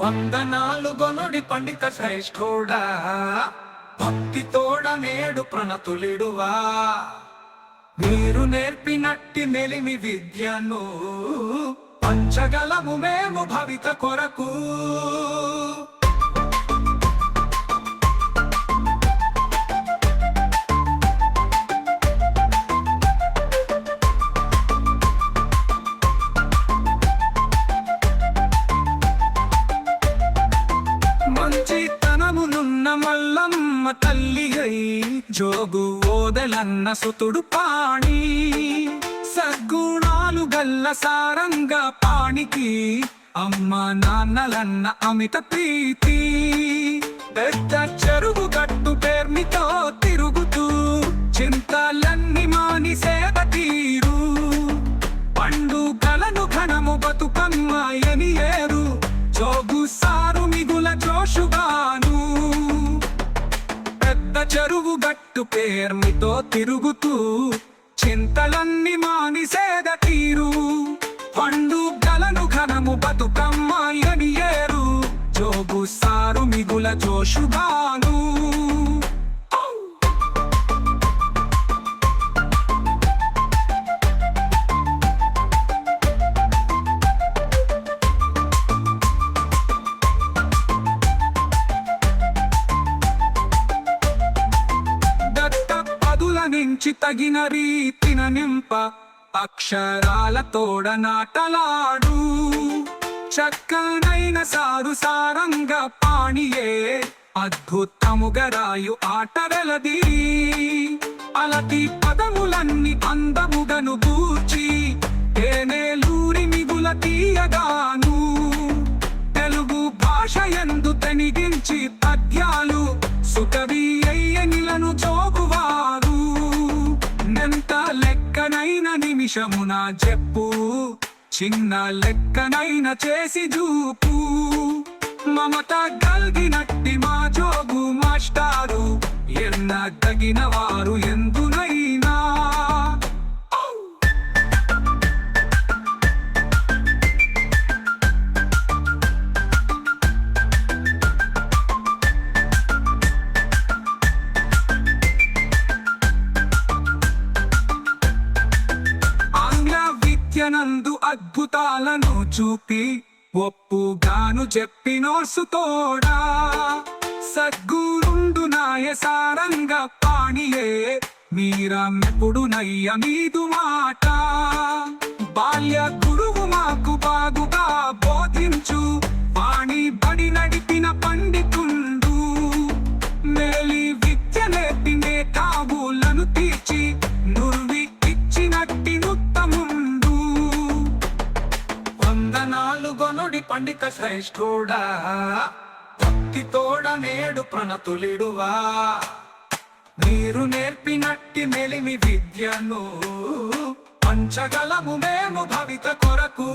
వందనాలు గొనుడి పండిత శ్రేష్ఠోడా భక్తి తోడ నేడు ప్రణతులిడువా. మీరు నేర్పినట్టి మెలిమి విద్యను పంచగలము మేము భవిత కొరకు. మంచితనమునున్న మల్లమ్మ తల్లి అయి జోగు ఓదలన్న సుతుడు పాణి. సద్గుణాలు గల్ల సారంగా పాణికి అమ్మ నాన్నలన్న అమిత ప్రీతి. పెద్ద చెరువు గట్టు పేర్మితో పెద్ద చెరువు గట్టు పేర్మితో తిరుగుతూ చింతలన్నీ మానిసేద తీరు. తీరు పండుగలను ఘనము బతుకమ్మాయని ఏరు. జోగు సారు మిగుల జోషుగా పెంచి తగిన రీతిన నింప అక్షరాల తోడ నాటలాడు. చక్కనైన సారు సారంగ పాణియే అద్భుతముగా రాయు ఆటరలది అలటి పదములన్నీ అందముగను బూచి తేనేలూరి మిగుల తీయగాను. తెలుగు భాష ఎందు తెనిగించి నిమిషమున చెప్పు. చిన్న లెక్కనైన చేసి చూపు. మమత కలిగినట్టి మా జోగు మాస్టారు. ఎన్న తగిన వారు ఎన్న నందు అద్భుతాలను చూపి ఒప్పుగాను చెప్పినోసు తోడా. సద్గురుండు నాయ సారంగ పాణియే మీరా నయ్య మీదు మాట. బాల్య గురువు మాకు బాగుగా బోధించు గొనుడి శ్రేష్ఠుడా భక్తి తోడ నేడు ప్రణతులిడువా. మీరు నేర్పినట్టి మెలిమి విద్యను పంచగలము మేము భవిత కొరకు.